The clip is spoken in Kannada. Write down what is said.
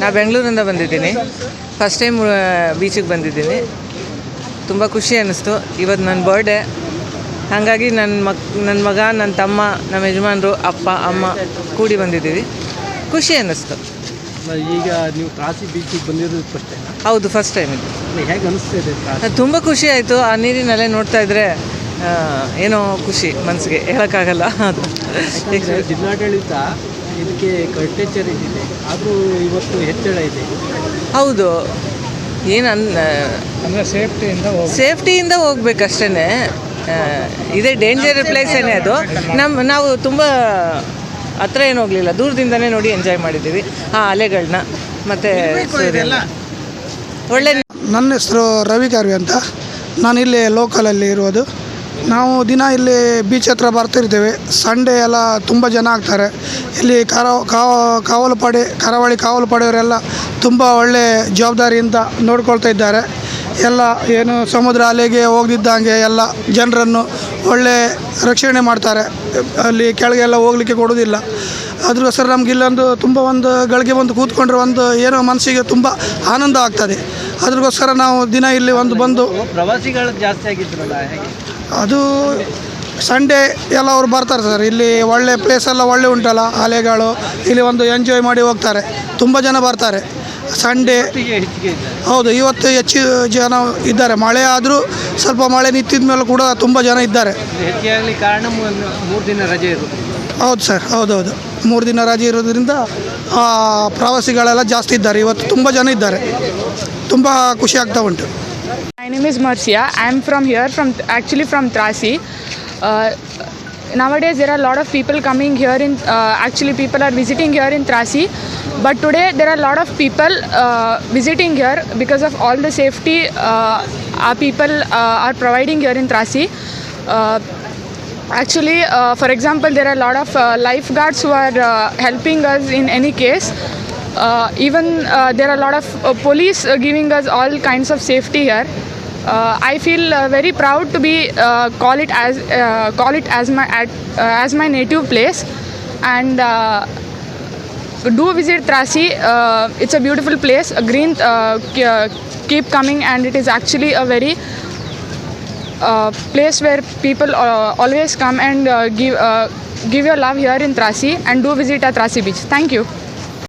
ನಾ ಬೆಂಗಳೂರಿಂದ ಬಂದಿದ್ದೀನಿ. ಫಸ್ಟ್ ಟೈಮ್ ಬೀಚಿಗೆ ಬಂದಿದ್ದೀನಿ. ತುಂಬ ಖುಷಿ ಅನ್ನಿಸ್ತು. ಇವತ್ತು ನನ್ನ ಬರ್ಡೇ ಹಾಗಾಗಿ ನನ್ನ ಮಕ್ ನನ್ನ ಮಗ ನನ್ನ ತಮ್ಮ ನಮ್ಮ ಯಜಮಾನರು ಅಪ್ಪ ಅಮ್ಮ ಕೂಡಿ ಬಂದಿದ್ದೀವಿ. ಖುಷಿ ಅನ್ನಿಸ್ತು. ಈಗ ನೀವು ಕಾಸಿ ಬೀಚಿಗೆ ಬಂದಿರೋದು ಫಸ್ಟ್ ಟೈಮ್ ಹೌದು ಫಸ್ಟ್ ಟೈಮ್ ಇದು. ಹೇಗೆ ಅನಿಸ್ತಿದೆ ತುಂಬ ಖುಷಿ ಆಯಿತು. ಆ ನೀರಿನಲ್ಲೇ ನೋಡ್ತಾ ಇದ್ದರೆ ಏನೋ ಖುಷಿ ಮನಸ್ಸಿಗೆ ಹೇಳೋಕ್ಕಾಗಲ್ಲ. ಅದು ಜಿಲ್ಲಾಡಳಿತ ಇದಕ್ಕೆ ಕಟ್ಟೆಚ್ಚರ ಇದೆ. ಆದರೂ ಇವತ್ತು ಹೆಚ್ಚಳ ಇದೆ. ಹೌದು. ಏನು ಅನ್ ಅಂದರೆ ಸೇಫ್ಟಿಯಿಂದ ಸೇಫ್ಟಿಯಿಂದ ಹೋಗ್ಬೇಕಷ್ಟೇ ಇದೇ ಡೇಂಜರ್ ಪ್ಲೇಸೇನೆ ಅದು. ನಮ್ಮ ನಾವು ತುಂಬ ಹತ್ರ ಏನು ಹೋಗಲಿಲ್ಲ. ದೂರದಿಂದನೇ ನೋಡಿ ಎಂಜಾಯ್ ಮಾಡಿದ್ದೀವಿ. ಆ ಅಲೆಗಳನ್ನ ಮತ್ತು ಒಳ್ಳೆ ನನ್ನ ಹೆಸರು ರವಿ ಕಾರ್ವಿ ಅಂತ. ನಾನು ಇಲ್ಲಿ ಲೋಕಲಲ್ಲಿ ಇರೋದು. ನಾವು ದಿನ ಇಲ್ಲಿ ಬೀಚ್ ಹತ್ರ ಬರ್ತಿರ್ತೇವೆ. ಸಂಡೇ ಎಲ್ಲ ತುಂಬ ಜನ ಆಗ್ತಾರೆ. ಇಲ್ಲಿ ಕಾವ- ಕಾವಲು ಪಡೆ ಕರಾವಳಿ ಕಾವಲು ಪಡೆಯವರೆಲ್ಲ ತುಂಬ ಒಳ್ಳೆ ಜವಾಬ್ದಾರಿಯಿಂದ ನೋಡ್ಕೊಳ್ತಾ ಇದ್ದಾರೆ. ಎಲ್ಲ ಏನು ಸಮುದ್ರ ಅಲೆಗೆ ಹೋಗದಿದ್ದಂಗೆ ಎಲ್ಲ ಜನರನ್ನು ಒಳ್ಳೆ ರಕ್ಷಣೆ ಮಾಡ್ತಾರೆ. ಅಲ್ಲಿ ಕೆಳಗೆಲ್ಲ ಹೋಗಲಿಕ್ಕೆ ಕೊಡೋದಿಲ್ಲ ಅದ್ರೋಸ್ಕರ ನಮ್ಗೆ ಇಲ್ಲೊಂದು ತುಂಬ ಒಂದು ಗಳಿಗೆ ಬಂದು ಕೂತ್ಕೊಂಡ್ರೆ ಒಂದು ಏನೋ ಮನಸ್ಸಿಗೆ ತುಂಬ ಆನಂದ ಆಗ್ತದೆ. ಅದಕ್ಕೋಸ್ಕರ ನಾವು ದಿನ ಇಲ್ಲಿ ಒಂದು ಬಂದು ಪ್ರವಾಸಿಗಳು ಜಾಸ್ತಿ ಆಗಿದ್ರಲ್ಲ ಅದು ಸಂಡೇ ಎಲ್ಲ ಅವ್ರು ಬರ್ತಾರೆ ಸರ್. ಇಲ್ಲಿ ಒಳ್ಳೆ ಪ್ಲೇಸ್ ಎಲ್ಲ ಒಳ್ಳೆ ಉಂಟಲ್ಲ ಅಲೆಗಳು ಇಲ್ಲಿ ಒಂದು ಎಂಜಾಯ್ ಮಾಡಿ ಹೋಗ್ತಾರೆ. ತುಂಬ ಜನ ಬರ್ತಾರೆ. ಸಂಡೇ ಹೌದು ಇವತ್ತು ಹೆಚ್ಚು ಜನ ಇದ್ದಾರೆ. ಮಳೆ ಆದರೂ ಸ್ವಲ್ಪ ಮಳೆ ನಿಂತಿದ ಮೇಲೆ ಕೂಡ ತುಂಬ ಜನ ಇದ್ದಾರೆ. ಕಾರಣ ಮೂರು ದಿನ ರಜೆ ಹೌದು ಸರ್ ಹೌದೌದು. ಮೂರು ದಿನ ರಜೆ ಇರೋದ್ರಿಂದ ಪ್ರವಾಸಿಗಳೆಲ್ಲ ಜಾಸ್ತಿ ಇದ್ದಾರೆ. ಇವತ್ತು ತುಂಬ ಜನ ಇದ್ದಾರೆ. ತುಂಬ ಖುಷಿ ಆಗ್ತಾ ಉಂಟು. My name is Marcia. I'm from here, from actually from Trasi. Uh, nowadays, there are a lot of people coming here. In uh, actually, people are visiting here in Trasi. But today, there are a lot of people uh, visiting here because of all the safety uh, our people uh, are providing here in Trasi. Uh, Actually, uh, for example, there are a lot of uh, lifeguards who are uh, helping us in any case. Uh, even uh, there are a lot of uh, police uh, giving us all kinds of safety here. Uh, I feel uh, very proud to be uh, call it as call it as my at, as my native place, and do visit Trasi. It's a beautiful place. A green keep coming, and it is actually a very uh, place where people uh, always come and uh, give uh, give your love here in Trasi and do visit at Trasi beach. Thank you.